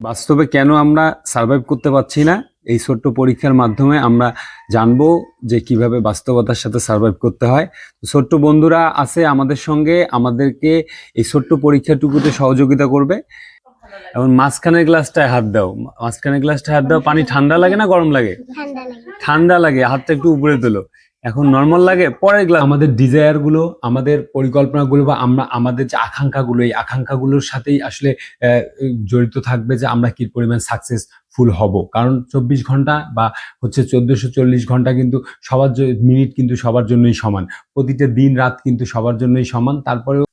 বাস্তবে কেন আমরা সার্ভাইভ করতে পারছি না? এই ছোট্ট পরীক্ষার মাধ্যমে আমরা জানব যে কীভাবে বাস্তবতার সাথে সার্ভাইভ করতে হয়। ছোট্ট বন্ধুরা আছে আমাদের সঙ্গে আমাদেরকে এই ছোট্ট পরীক্ষাটুকুতে সহযোগিতা করবে। এবং মাঝখানের গ্লাসটায় হাত দাও। মাঝখানের গ্লাসটায় হাত দাও। পানি ঠান্ডা লাগে না গরম লাগে। ঠান্ডা লাগে। হাতটা একটু উপরে তোলো। এখন নর্মাল লাগে, পরের গ্লাস আমাদের ডিজায়ারগুলো, আমাদের পরিকল্পনাগুলো বা আমরা, আমাদের যে আকাঙ্ক্ষাগুলো এই আকাঙ্ক্ষাগুলোর সাথেই আসলে জড়িত থাকবে যে আমরা কি পরিমাণ সাকসেসফুল হব। কারণ চব্বিশ ঘণ্টা বা হচ্ছে চোদ্দশো চল্লিশ ঘণ্টা কিন্তু সবার মিনিট কিন্তু সবার জন্যই সমান। প্রতিটা দিন, রাত কিন্তু সবার জন্যই সমান। তারপরেও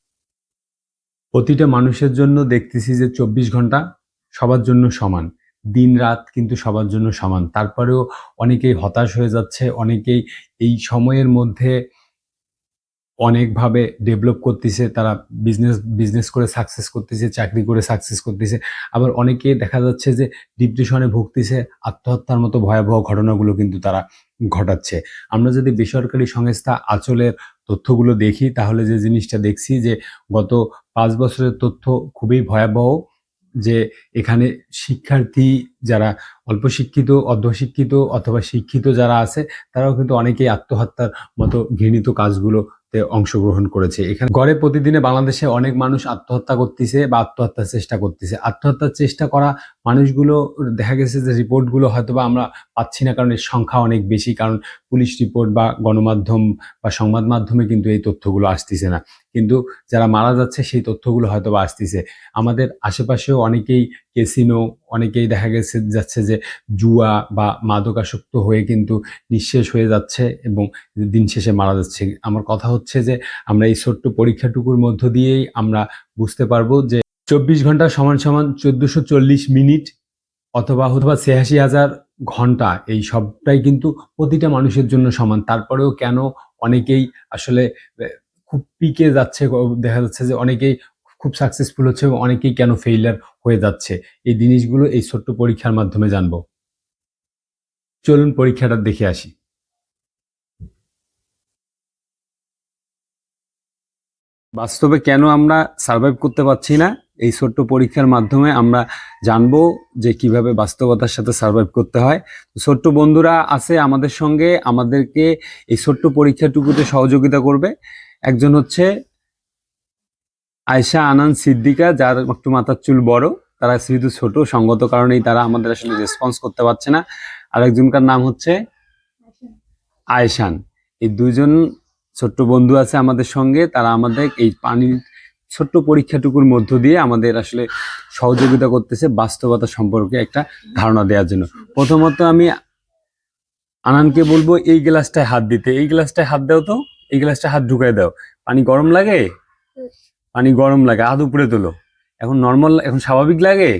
প্রতিটা মানুষের জন্য দেখতেছি যে চব্বিশ ঘণ্টা সবার জন্য সমান। দিন রাত কিন্তু সবার জন্য সমান। তারপরেও অনেকেই হতাশ হয়ে যাচ্ছে, অনেকেই এই সময়ের মধ্যে অনেকভাবে ডেভেলপ করতেছে, তারা বিজনেস বিজনেস করে সাকসেস করতেছে, চাকরি করে সাকসেস করতেছে। আবার অনেকে দেখা যাচ্ছে যে ডিপ্রেশনে ভুগতেছে, আত্মহত্যার মতো ভয়াবহ ঘটনাগুলো কিন্তু তারা ঘটাচ্ছে। আমরা যদি বেসরকারি সংস্থা আচলের তথ্যগুলো দেখি, তাহলে যে জিনিসটা দেখছি যে গত পাঁচ বছরের তথ্য খুবই ভয়াবহ। যে এখানে শিক্ষার্থী যারা অল্প শিক্ষিত, অর্ধশিক্ষিত অথবা শিক্ষিত যারা আছে, তারাও কিন্তু অনেকেই আত্মহত্যার মতো ঘৃণিত কাজগুলো অংশগ্রহণ করেছে। এখানে গড়ে প্রতিদিনে বাংলাদেশে অনেক মানুষ আত্মহত্যা করতেছে বা আত্মহত্যার চেষ্টা করতেছে। আত্মহত্যার চেষ্টা করা মানুষগুলো দেখা গেছে যে রিপোর্টগুলো হয়তো বা আমরা পাচ্ছি না, কারণ এর সংখ্যা অনেক বেশি, কারণ পুলিশ রিপোর্ট বা গণমাধ্যম বা সংবাদ মাধ্যমে কিন্তু এই তথ্যগুলো আসতেছে না। কিন্তু যারা মারা যাচ্ছে সেই তথ্যগুলো হয়তো বা আসতেছে। আমাদের আশেপাশেও অনেকেই কেসিনো অনেকেই দেখা গেছে, যাচ্ছে যে জুয়া বা মাদকাসক্ত হয়ে কিন্তু নিঃশেষ হয়ে যাচ্ছে এবং দিন শেষে মারা যাচ্ছে। আমার কথা হচ্ছে যে আমরা এই ছোট্ট পরীক্ষাটুকুর মধ্য দিয়েই আমরা বুঝতে পারব যে চব্বিশ ঘণ্টা সমান সমান চোদ্দশো চল্লিশ মিনিট অথবা অথবা ছিয়াশি হাজার ঘণ্টা। এই সবটাই কিন্তু প্রতিটা মানুষের জন্য সমান। তারপরেও কেন অনেকেই আসলে খুব পিকে যাচ্ছে দেখা যাচ্ছে যে অনেকেই খুব সাকসেসফুল হচ্ছে এবং অনেকেই কেন ফেইলার হয়ে যাচ্ছে। এই জিনিসগুলো এই ছোট্ট পরীক্ষার মাধ্যমে জানব। চলুন পরীক্ষাটা দেখে আসি। বাস্তবে কেন আমরা সার্ভাইভ করতে পারছি না? এই ছোট্ট পরীক্ষার মাধ্যমে আমরা জানব যে কীভাবে বাস্তবতার সাথে সার্ভাইভ করতে হয়। ছোট্ট বন্ধুরা আছে আমাদের সঙ্গে আমাদেরকে এই ছোট্ট পরীক্ষাটুকুতে সহযোগিতা করবে। একজন হচ্ছে আয়শা আনান সিদ্দিকা যার একটু মাথার চুল বড়। তারা যেহেতু ছোট সঙ্গত কারণেই তারা আমাদের আসলে রেসপন্স করতে পারছে না। আর একজনকার নাম হচ্ছে আয়শান। এই দুইজন ছোট্ট বন্ধু আছে আমাদের সঙ্গে তারা আমাদের এই পানির ছোট্ট পরীক্ষাটুকুর মধ্য দিয়ে আমাদের আসলে সহযোগিতা করতেছে বাস্তবতা সম্পর্কে একটা ধারণা দেওয়ার জন্য। প্রথমত আমি আনানকে বলব এই গ্লাসটায় হাত দিতে। এই গ্লাসটায় হাত দাও তো এই গ্লাসটা হাত ঢুকাই দাও। পানি গরম লাগে? পানি গরম লাগে হাত উপরে তোলো। এখন নর্মাল এখন স্বাভাবিক লাগে?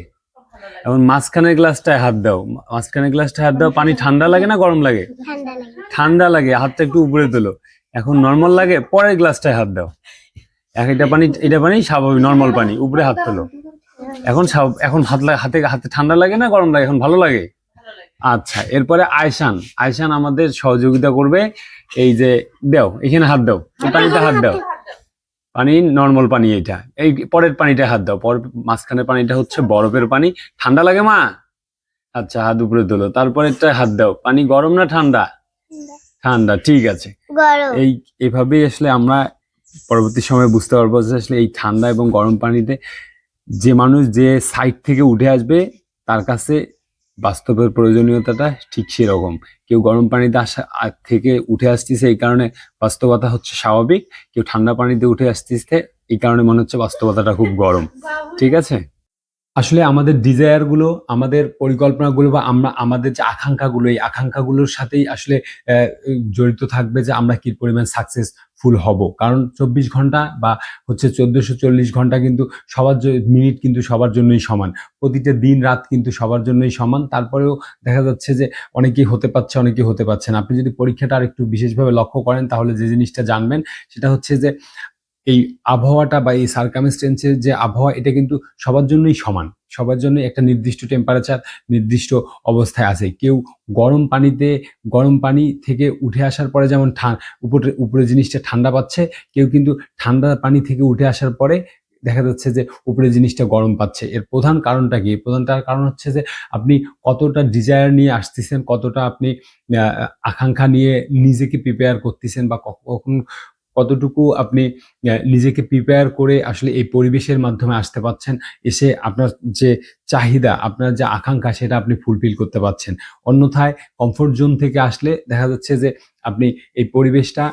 এখন মাঝখানের গ্লাসটায় হাত দাও। মাঝখানের গ্লাসটায় হাত দাও পানি ঠান্ডা লাগে না গরম লাগে। ঠান্ডা লাগে হাতটা একটু উপরে তোলো। এখন নর্মাল লাগে, পরের গ্লাসটায় হাত দাও। এটা পানি এটা পানি, স্বাভাবিক নর্মাল পানি, উপরে হাত তোলো। এখন এখন হাত হাতে হাতে ঠান্ডা লাগে না, গরম লাগে, এখন ভালো লাগে? আচ্ছা এরপরে আয়শান। আয়শান আমাদের সহযোগিতা করবে, এই যে, দাও, এখানে হাত দাও পানিতে হাত দাও। পানি নর্মাল পানি এটা। এই পরের পানিটা হাত দাও, পর মাঝখানের পানিটা হচ্ছে বরফের পানি। ঠান্ডা লাগে, মা? আচ্ছা হাত উপরে তোলো তারপরেরটা হাত দাও। পানি গরম না ঠান্ডা। ঠান্ডা ঠিক আছে। এই এভাবেই আসলে আমরা পরবর্তী সময়ে বুঝতে পারব যে আসলে এই ঠান্ডা এবং গরম পানিতে যে মানুষ যে সাইড থেকে উঠে আসবে তার কাছে বাস্তবের প্রয়োজনীয়তাটা ঠিক সেরকম। কেউ গরম পানিতে আসা থেকে উঠে আসতেছে এই কারণে বাস্তবতা হচ্ছে স্বাভাবিক। কেউ ঠান্ডা পানিতে উঠে আসতেছে এই কারণে মনে হচ্ছে বাস্তবতাটা খুব গরম। ঠিক আছে? আসলে আমাদের ডিজায়ারগুলো আমাদের পরিকল্পনাগুলো বা আমরা, আমাদের যে আকাঙ্ক্ষাগুলো এই আকাঙ্ক্ষাগুলোর সাথেই আসলে জড়িত থাকবে যে আমরা কি পরিমাণ সাকসেসফুল হব। কারণ চব্বিশ ঘণ্টা বা হচ্ছে চোদ্দোশো চল্লিশ ঘণ্টা কিন্তু সবার মিনিট কিন্তু সবার জন্যই সমান। প্রতিটা দিন, রাত কিন্তু সবার জন্যই সমান। তারপরেও দেখা যাচ্ছে যে অনেকেই হতে পারছে, অনেকেই হতে পারছে না। আপনি যদি পরীক্ষাটা আর একটু বিশেষভাবে লক্ষ্য করেন, তাহলে যে জিনিসটা জানবেন, সেটা হচ্ছে যে এই আবহাওয়াটা বা এই সার্কামস্টেন্সের যে আবহাওয়া, এটা কিন্তু সবার জন্যই সমান। সবার জন্য একটা নির্দিষ্ট টেম্পারেচার নির্দিষ্ট অবস্থায় আছে। কেউ গরম পানিতে, গরম পানি থেকে উঠে আসার পরে যেমন উপরে উপরে জিনিসটা ঠান্ডা পাচ্ছে, কেউ কিন্তু ঠান্ডা পানি থেকে উঠে আসার পরে দেখা যাচ্ছে যে উপরে জিনিসটা গরম পাচ্ছে। এর প্রধান কারণটা কি? প্রধানটার কারণ হচ্ছে যে আপনি কতটা ডিজায়ার নিয়ে আসতেছেন, কতটা আপনি আকাঙ্ক্ষা নিয়ে নিজেকে প্রিপেয়ার করতেছেন বা কখন কতটুকু আপনি নিজেকে প্রিপেয়ার করে আসলে এই পরিবেশের মাধ্যমে আসতে পাচ্ছেন এসে আপনার যে চাহিদা, আপনার যে আকাঙ্ক্ষা সেটা আপনি ফুলফিল করতে পারছেন। অন্যথায় কমফোর্ট জোন থেকে আসলে দেখা যাচ্ছে যে আপনি এই পরিবেশটা,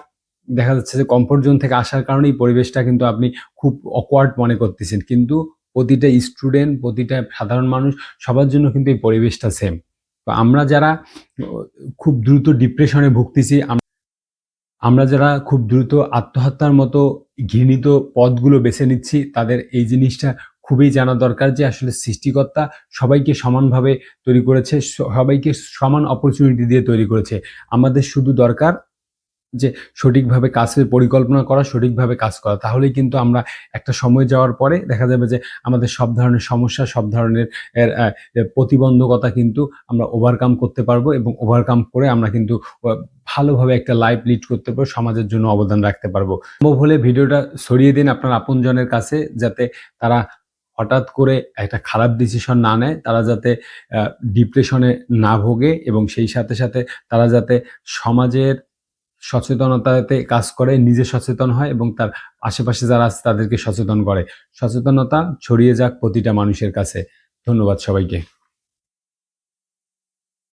দেখা যাচ্ছে যে কমফোর্ট জোন থেকে আসার কারণে এই পরিবেশটা কিন্তু আপনি খুব অকওয়ার্ড মনে করতেছেন। কিন্তু প্রতিটা স্টুডেন্ট প্রতিটা সাধারণ মানুষ সবার জন্য কিন্তু এই পরিবেশটা সেম আমরা যারা, খুব দ্রুত ডিপ্রেশনে ভুগতেছি আমরা যারা খুব দ্রুত আত্মহত্যার মতো ঘৃণিত পথগুলো বেছে নিচ্ছি, তাদের এই জিনিসটা খুবই জানা দরকার যে আসলে সৃষ্টিকর্তা সবাইকে সমানভাবে তৈরি করেছে, সবাইকে সমান অপরচুনিটি দিয়ে তৈরি করেছে। আমাদের শুধু দরকার যে সঠিকভাবে কাজের পরিকল্পনা করা, সঠিকভাবে কাজ করা। তাহলেই কিন্তু আমরা একটা সময় যাওয়ার পরে দেখা যাবে যে আমাদের সব ধরনের সমস্যা, সব ধরনের প্রতিবন্ধকতা কিন্তু আমরা ওভারকাম করতে পারব এবং ওভারকাম করে আমরা কিন্তু ভালোভাবে একটা লাইফ লিড করতে পারব, সমাজের জন্য অবদান রাখতে পারব। সম্ভব হলে ভিডিওটা ছড়িয়ে দিন আপনার আপনজনের কাছে যাতে তারা হঠাৎ করে একটা খারাপ ডিসিশন না নেয়, তারা যাতে ডিপ্রেশনে না ভোগে এবং সেই সাথে সাথে তারা যাতে সমাজের সচেতনতাতে কাজ করে, নিজে সচেতন হয় এবং তার আশেপাশে যারা আছে তাদেরকে সচেতন করে। সচেতনতা ছড়িয়ে যাক প্রতিটা মানুষের কাছে। ধন্যবাদ সবাইকে।